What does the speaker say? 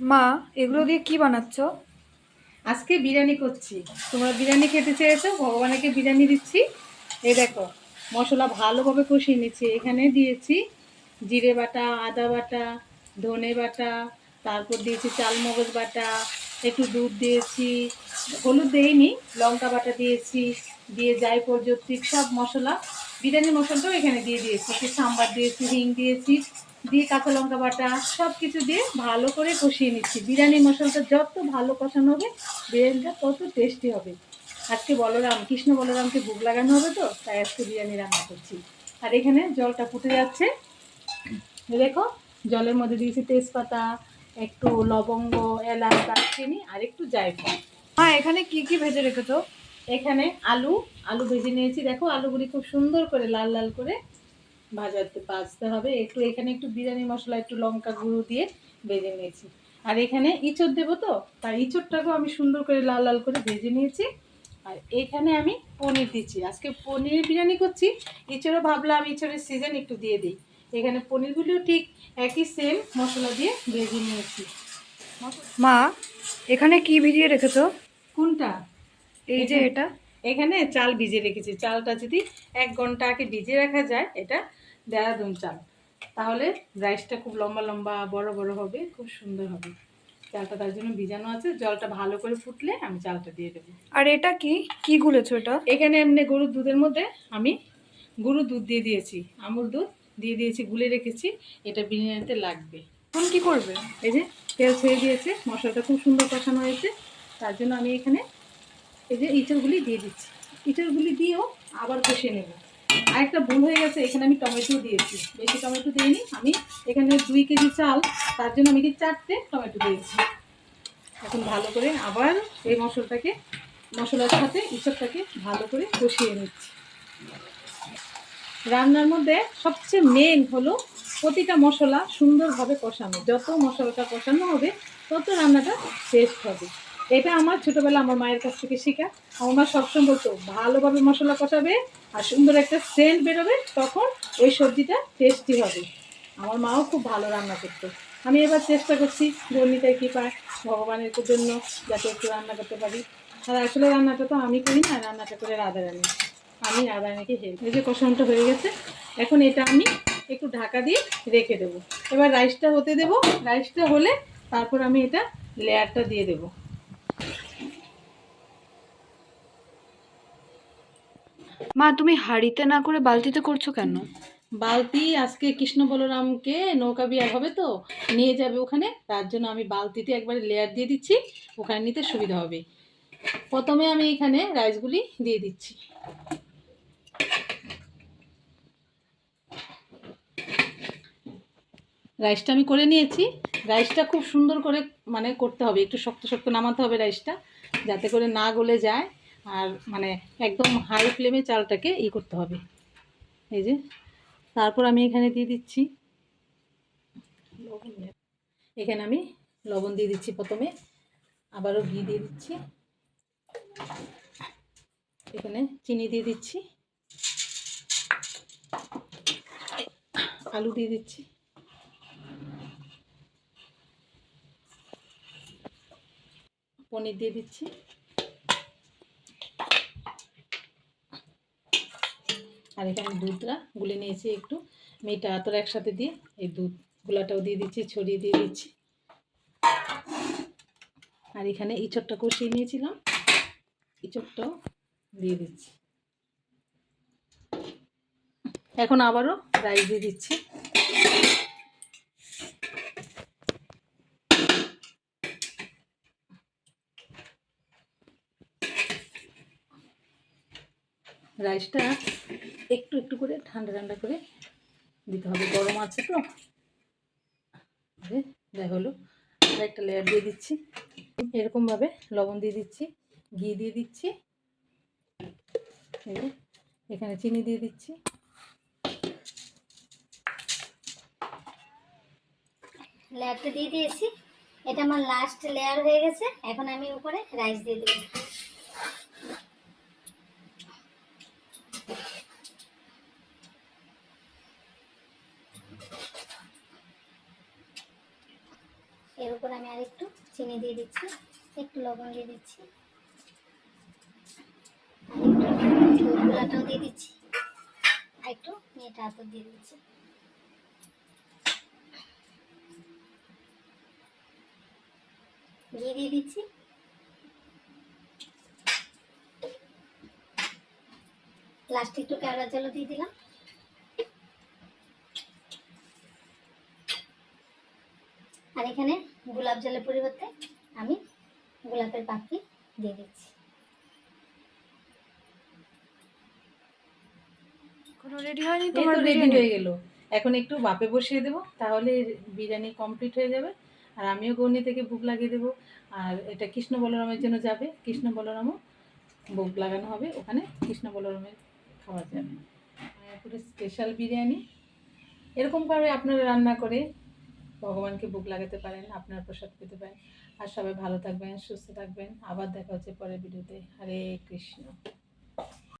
মা, এগুলো দিয়ে কি বানাচ্ছ? আজকে বিরিয়ানি করছি। তোমরা বিরিয়ানি খেতে চেয়েছো, ভগবানকে বিরিয়ানি দিচ্ছি। এই দেখো, মশলা ভালোভাবে কষিয়ে নিচ্ছি। এখানে দিয়েছি জিরে বাটা, আদা বাটা, ধনে বাটা, তারপর দিয়েছি চালমগজ বাটা, একটু দুধ দিয়েছি, হলুদ দেইনি, লঙ্কা বাটা দিয়েছি, দিয়ে যাই পর্যন্ত সব মশলা বিরিয়ানি মশলাটাও এখানে দিয়ে দিয়েছি। একটু সাম্বার দিয়েছি, হিং দিয়েছি দিয়ে কাঁচা লঙ্কা বাটা সব কিছু দিয়ে ভালো করে কষিয়ে নিচ্ছি। বিরিয়ানি মশলাটা যত ভালো কষানো হবে, বিরিয়ানিটা তত টেস্টি হবে। আজকে বলরাম, কৃষ্ণ বলরামকে ভোগ লাগানো হবে তো, তাই আজকে বিরিয়ানি রান্না করছি। আর এখানে জলটা ফুটে যাচ্ছে। দেখো, জলের মধ্যে দিয়েছি তেজপাতা, একটু লবঙ্গ, এলাচ, দারচিনি, আর একটু জায়ফল। হ্যাঁ এখানে কি কি ভেজে রেখেছো? এখানে আলু আলু ভেজে নিয়েছি। দেখো, আলুগুলি খুব সুন্দর করে লাল লাল করে ভাজাতে ভাজতে হবে। একটু এখানে একটু বিরিয়ানি মশলা একটু লঙ্কা গুঁড়ো দিয়ে ভেজে নিয়েছি। আর এখানে ইঁচড় দেবো তো তাই ইঁচড়টাকেও আমি সুন্দর করে লাল লাল করে ভেজে নিয়েছি। আর এখানে আমি পনির দিচ্ছি। আজকে পনির বিরিয়ানি করছি ইঁচড়ও ভাবলাম ইঁচড়ের সিজন একটু দিয়ে দিই। এখানে পনিরগুলিও ঠিক একই সেম মশলা দিয়ে ভেজে নিয়েছি। মা এখানে কি ভিজিয়ে রেখেছো? কোনটা? এই যে এটা। এখানে চাল ভিজে রেখেছি। চালটা যদি এক ঘণ্টা আগে ভিজে রাখা যায় এটা দেড়াদুন চাল। তাহলে রাইসটা খুব লম্বা লম্বা বড় বড় হবে খুব সুন্দর হবে। চালটা তার জন্য ভিজানো আছে। জলটা ভালো করে ফুটলে আমি চালটা দিয়ে দেবো। আর এটা কি? কি গুলেছো এটা? এখানে এমনি গরুর দুধের মধ্যে আমি গরুর দুধ দিয়ে দিয়েছি। আমুল দুধ দিয়ে দিয়েছি গুলে রেখেছি। এটা বিরিয়ানিতে লাগবে। এখন কি করবে? এই যে তেল ছেড়ে দিয়েছে। মশলাটা খুব সুন্দর কষানো হয়েছে। তার জন্য আমি এখানে এই যে ইঁচড়গুলি দিয়ে দিচ্ছি। ইঁচড়গুলি দিয়েও আবার কষিয়ে নেব। আরেকটা ভুল হয়ে গেছে, এখানে আমি টমেটো দিয়েছি। বেশি টমেটো দিইনি, আমি এখানে দুই কেজি চাল, তার জন্য আমি কি চারটে টমেটো দিয়েছি। এখন ভালো করে আবার এই মশলাটাকে, মশলার সাথে ইঁচড়টাকে ভালো করে কষিয়ে নিচ্ছি। রান্নার মধ্যে সবচেয়ে মেন হলো প্রতিটা মশলা সুন্দরভাবে কষানো। যত মশলাটা কষানো হবে, তত রান্নাটা টেস্ট হবে। এটা আমার ছোটোবেলা আমার মায়ের কাছ থেকে শেখা। আমার মা সবসময় বলতো, ভালোভাবে মশলা কষাবে আর সুন্দর একটা সেন্ট বেরোবে, তখন ওই সবজিটা টেস্টি হবে। আমার মাও খুব ভালো রান্না করতো। আমি এবার চেষ্টা করছি গণিতায় কী পায়, ভগবানের জন্য যাতে একটু রান্না করতে পারি। আর আসলে রান্নাটা তো আমি করি না, রান্নাটা করে রাধা রানি। আমি রাধা রানীকে হেল্প এই যে কষানোটা হয়ে গেছে, এখন এটা আমি একটু ঢাকা দিয়ে রেখে দেবো। এবার রাইসটা হতে দেবো। রাইসটা হলে তারপর আমি এটা লেয়ারটা দিয়ে দেবো। মা, তুমি হাঁড়িতে না করে বালতিতে করছ কেন? বালতি আজকে কৃষ্ণ বলরামকে নৌকা বিয়ার হবে তো, নিয়ে যাবে ওখানে। তার জন্য আমি বালতিতে একবারে লেয়ার দিয়ে দিচ্ছি, ওখানে নিতে সুবিধা হবে। প্রথমে আমি এখানে রাইসগুলি দিয়ে দিচ্ছি। রাইসটা আমি করে নিয়েছি। রাইসটা খুব সুন্দর করে মানে করতে হবে, একটু শক্ত শক্ত নামাতে হবে রাইসটা যাতে করে না গলে যায়। আর মানে একদম হাই ফ্লেমে চালটাকে ই করতে হবে। এই যে, তারপর আমি এখানে দিয়ে দিচ্ছি এখানে আমি লবণ দিয়ে দিচ্ছি প্রথমে, আবারও ঘি দিয়ে দিচ্ছি। এখানে চিনি দিয়ে দিচ্ছি। আলু দিয়ে দিচ্ছি। পনির দিয়ে দিচ্ছি। আর এখানে দুধটা গুলে নিয়েছি একটু। মেয়েটা আতর একসাথে দিয়ে এই দুধ গুলাটাও দিয়ে দিচ্ছি, ছড়িয়ে দিয়ে দিচ্ছি। আর এখানে ইঁচড়টা কষিয়ে নিয়েছিলাম। ইঁচড়টাও দিয়ে দিচ্ছি। এখন আবারও রাইস দিয়ে দিচ্ছি। রাইসটা একটু একটু করে ঠান্ডা ঠান্ডা করে দিতে হবে। গরম আছে তো। যাই হলো। একটা লেয়ার দিয়ে দিচ্ছি। এরকমভাবে লবণ দিয়ে দিচ্ছি, ঘি দিয়ে দিচ্ছি। এখানে চিনি দিয়ে দিচ্ছি। লেয়ারটা দিয়ে দিয়েছি। এটা আমার লাস্ট লেয়ার হয়ে গেছে। এখন আমি উপরে রাইস দিয়ে দেবো। এর উপর আমি আরেকটু চিনি দিয়ে দিচ্ছি, একটু লবণ দিয়ে দিচ্ছি। আর একটু দিয়ে দিচ্ছি আর একটু মেয়েটা আতর দিয়ে দিচ্ছি। ঘি দিয়ে দিচ্ছি। লাস্টে একটু কেওড়া জলও দিয়ে দিলাম আর এখানে গোলাপ জলের পরিবর্তে আমি গোলাপের পাপড়ি দিয়ে দিচ্ছি। কোনো রেডি হয়নি? তোমার রেডি হয়ে গেল। এখন একটু বাপে বসিয়ে দেবো তাহলে বিরিয়ানি কমপ্লিট হয়ে যাবে। আর আমিও গৌনি থেকে বুক লাগিয়ে দেবো। আর এটা কৃষ্ণ বলরামের জন্য যাবে। কৃষ্ণ বলরামও বুক লাগানো হবে। ওখানে কৃষ্ণ বলরামের খাওয়া যাবে। স্পেশাল বিরিয়ানি। এরকমভাবে আপনারা রান্না করে ভগবানকে বুক লাগাতে পারেন, আপনার প্রসাদ পেতে পারেন। আর সবাই ভালো থাকবেন, সুস্থ থাকবেন। আবার দেখা হচ্ছে পরের ভিডিওতে। হরে কৃষ্ণ।